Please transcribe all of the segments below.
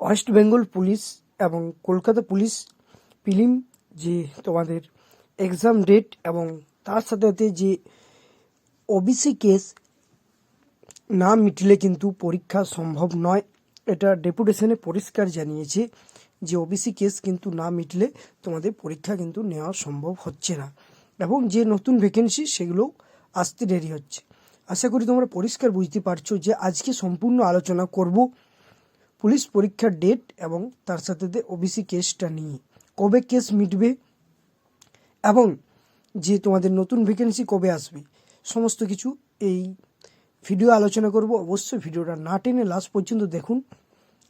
West Bengal police এবং Kolkata police film যে তোমাদের এক্সাম ডেট এবং তার সাথে সাথে যে ওবিসি কেস না মিটলে কিন্তু পরীক্ষা সম্ভব নয়। এটা ডেপুটেশনে পরিষ্কার জানিয়েছে যে ওবিসি কেস কিন্তু না মিটলে তোমাদের পরীক্ষা কিন্তু নেওয়া সম্ভব হচ্ছে না। এবং যে নতুন ভ্যাকেন্সি সেগুলো আসতে দেরি হচ্ছে। আশা করি তোমরা পরিষ্কার বুঝতে পারছ যে আজকে সম্পূর্ণ আলোচনা করব। পুলিশ পরীক্ষার ডেট এবং তার সাথে ওবিসি কেসটা নিয়ে। কবে কেস মিটবে এবং যে তোমাদের নতুন ভ্যাকেন্সি কবে আসবে, সমস্ত কিছু এই ভিডিও আলোচনা করব। অবশ্যই ভিডিওটা না টেনে লাস্ট পর্যন্ত দেখুন।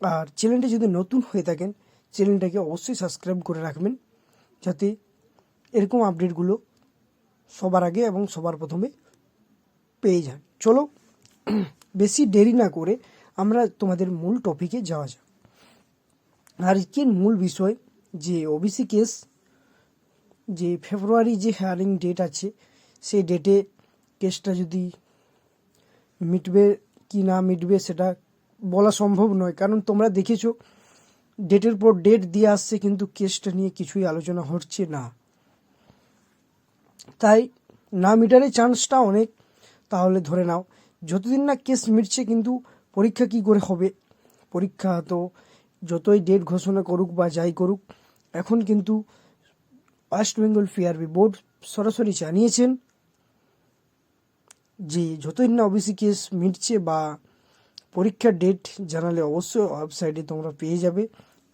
আর চ্যানেলটা যদি নতুন হয়ে থাকেন চ্যানেলটাকে অবশ্যই সাবস্ক্রাইব করে রাখবেন যাতে এরকম আপডেটগুলো সবার আগে এবং সবার প্রথমে পেয়ে যান। চলো, বেশি দেরি না করে আমরা তোমাদের মূল টপিকে যাওয়া যাক। আজকের মূল বিষয় যে ওবিসি কেস যে ফেব্রুয়ারি যে হেয়ারিং ডেট আছে, সেই ডেটে কেসটা যদি মিটবে কি না মিটবে সেটা বলা সম্ভব নয়। কারণ তোমরা দেখেছ ডেটের পর ডেট দিয়ে আসছে, কিন্তু কেসটা নিয়ে কিছুই আলোচনা হচ্ছে না। তাই না মিটারের চান্সটা অনেক। তাহলে ধরে নাও, যতদিন না কেস মিটছে, কিন্তু পরীক্ষা কি করে হবে? পরীক্ষা তো যতই ডেট ঘোষণা করুক বা যাই করুক, এখন কিন্তু ওয়েস্ট বেঙ্গল পিআরবি বোর্ড সরাসরি জানিয়েছেন যে যতই না ওবিসি কেস মিটছে বা পরীক্ষার ডেট জানালে অবশ্যই ওয়েবসাইটে তোমরা পেয়ে যাবে।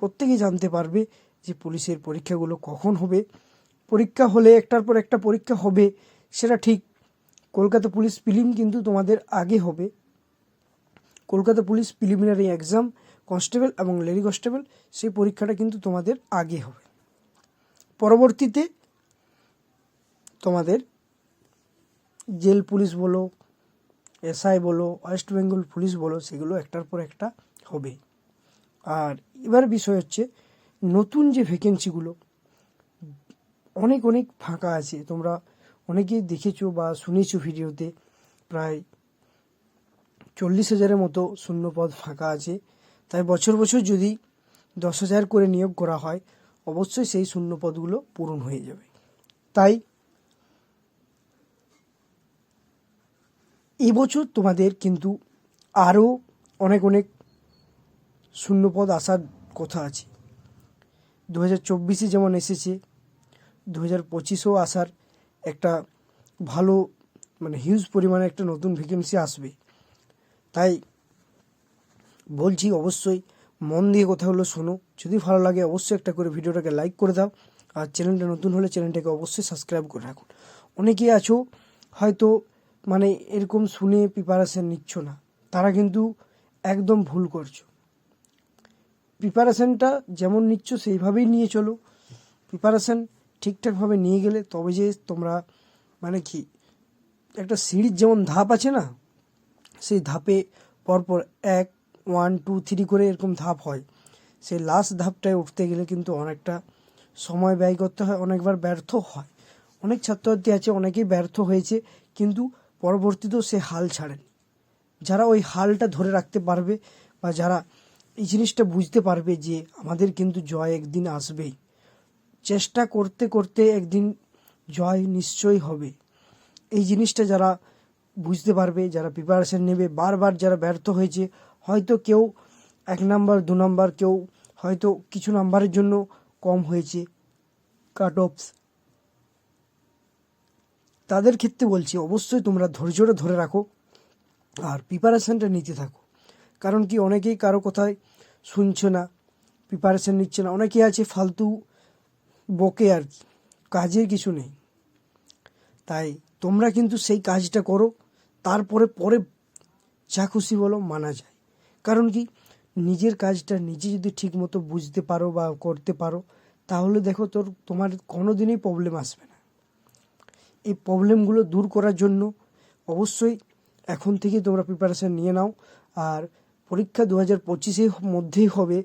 প্রত্যেকেই জানতে পারবে যে পুলিশের পরীক্ষাগুলো কখন হবে। পরীক্ষা হলে একটার পর একটা পরীক্ষা হবে, সেটা ঠিক। কলকাতা পুলিশ ফিল্ম কিন্তু তোমাদের আগে হবে। Kolkata police preliminary exam constable এবং লেডি কনস্টেবল সেই পরীক্ষাটা কিন্তু তোমাদের আগে হবে। পরবর্তীতে তোমাদের জেল পুলিশ বলো এসআই বলো ওয়েস্ট বেঙ্গল পুলিশ বলো, সেগুলো একটার পর একটা হবে। আর এবার বিষয় হচ্ছে, নতুন যে ভ্যাকেন্সিগুলো অনেক অনেক ফাঁকা আছে। তোমরা অনেকেই দেখেছ বা শুনেছো ভিডিওতে, প্রায় চল্লিশ হাজারের মতো শূন্য পদ ফাঁকা আছে। তাই বছর বছর যদি দশ হাজার করে নিয়োগ করা হয়, অবশ্যই সেই শূন্য পদগুলো পূরণ হয়ে যাবে। তাই এবছর তোমাদের কিন্তু আরও অনেক অনেক শূন্যপদ আসার কথা আছে। দু হাজার চব্বিশে যেমন এসেছে, দু হাজার পঁচিশেও আসার একটা ভালো মানে হিউজ পরিমাণে একটা নতুন ভ্যাকেন্সি আসবে। তাই বলছি অবশ্যই মন দিয়ে কথা হলো শোনো। যদি ভালো লাগে অবশ্যই একটা করে ভিডিওটাকে লাইক করে দাও। আর চ্যানেলটা নতুন হলে চ্যানেলটাকে অবশ্যই সাবস্ক্রাইব করে রাখুন অনেকেই আছো হয়তো মানে এরকম শুনে প্রিপারেশান নিচ্ছ না। তারা কিন্তু একদম ভুল করছ। প্রিপারেশানটা যেমন নিচ্ছ সেইভাবেই নিয়ে চলো। প্রিপারেশান ঠিকঠাকভাবে নিয়ে গেলে তবে যে তোমরা মানে কি একটা সিঁড়ির যেমন ধাপ আছে না? সেই ধাপে পরপর এক ওয়ান টু থ্রি করে এরকম ধাপ হয়। সেই লাস্ট ধাপটায় উঠতে গেলে কিন্তু অনেকটা সময় ব্যয় করতে হয়, অনেকবার ব্যর্থ হয়। অনেক ছাত্রছাত্রী আছে, অনেকেই ব্যর্থ হয়েছে, কিন্তু পরবর্তীতেও সে হাল ছাড়েনি। যারা ওই হালটা ধরে রাখতে পারবে বা যারা এই জিনিসটা বুঝতে পারবে যে আমাদের কিন্তু জয় একদিন আসবেই। চেষ্টা করতে করতে একদিন জয় নিশ্চয়ই হবে। এই জিনিসটা যারা বুঝতে পারবে, যারা প্রিপারেশন নেবে, বারবার যারা ব্যর্থ হয়েছে, হয়তো কেউ এক নাম্বার, দু নাম্বার, কেউ হয়তো কিছু নাম্বারের জন্য কম হয়েছে কাট অফস তাদের ক্ষেত্রে বলছি, অবশ্যই তোমরা ধৈর্যটা ধরে রাখো আর প্রিপারেশানটা নিতে থাকো। কারণ কি, অনেকেই কারও কথায় শুনছে না প্রিপারেশান নিচ্ছে না। অনেকেই আছে ফালতু বকে আর কি, কাজের কিছু নেই। তাই তোমরা কিন্তু সেই কাজটা করো তারপরে পরে যা খুশি বলো মানা যায়। কারণ কি? নিজের কাজটা নিজে যদি ঠিক মতো বুঝতে পারো বা করতে পারো, তাহলে দেখো তোর, তোমার কোনো দিনই প্রবলেম আসবে না। এই প্রবলেমগুলো দূর করার জন্য অবশ্যই এখন থেকে তোমরা প্রিপারেশান নিয়ে নাও। আর পরীক্ষা দু হাজার পঁচিশের মধ্যেই হবে,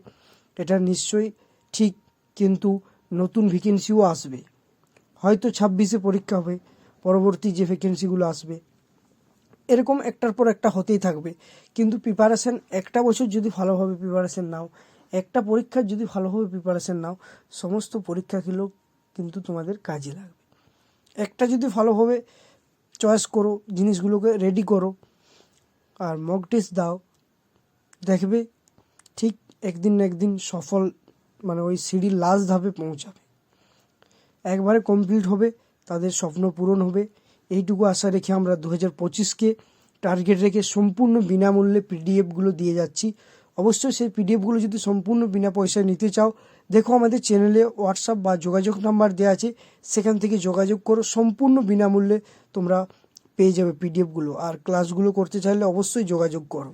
এটা নিশ্চয়ই ঠিক, কিন্তু নতুন ভ্যাকেন্সিও আসবে। হয়তো ছাব্বিশে পরীক্ষা হবে, পরবর্তী যে ভ্যাকেন্সিগুলো আসবে এরকম একটার পর একটা হতেই থাকবে। কিন্তু প্রিপারেশান একটা বছর যদি ভালোভাবে প্রিপারেশান নাও, একটা পরীক্ষার যদি ভালোভাবে প্রিপারেশন নাও, সমস্ত পরীক্ষাগুলো কিন্তু তোমাদের কাজে লাগবে। একটা যদি ভালোভাবে চয়েস করো, জিনিসগুলোকে রেডি করো, আর মক টেস্ট দাও, দেখবে ঠিক একদিন না একদিন সফল মানে ওই সিঁড়ির লাস্ট ধাপে পৌঁছাবে। একবারে কমপ্লিট হবে, তাদের স্বপ্ন পূরণ হবে এইটুকু আশা রেখে আমরা দু হাজার পঁচিশকে টার্গেট রেখে সম্পূর্ণ বিনামূল্যে পিডিএফগুলো দিয়ে যাচ্ছি। অবশ্যই সেই পিডিএফগুলো যদি সম্পূর্ণ বিনা পয়সায় নিতে চাও, দেখো আমাদের চ্যানেলে হোয়াটসঅ্যাপ বা যোগাযোগ নাম্বার দেওয়া আছে, সেখান থেকে যোগাযোগ করো, সম্পূর্ণ বিনামূল্যে তোমরা পেয়ে যাবে পিডিএফগুলো আর ক্লাসগুলো করতে চাইলে অবশ্যই যোগাযোগ করো।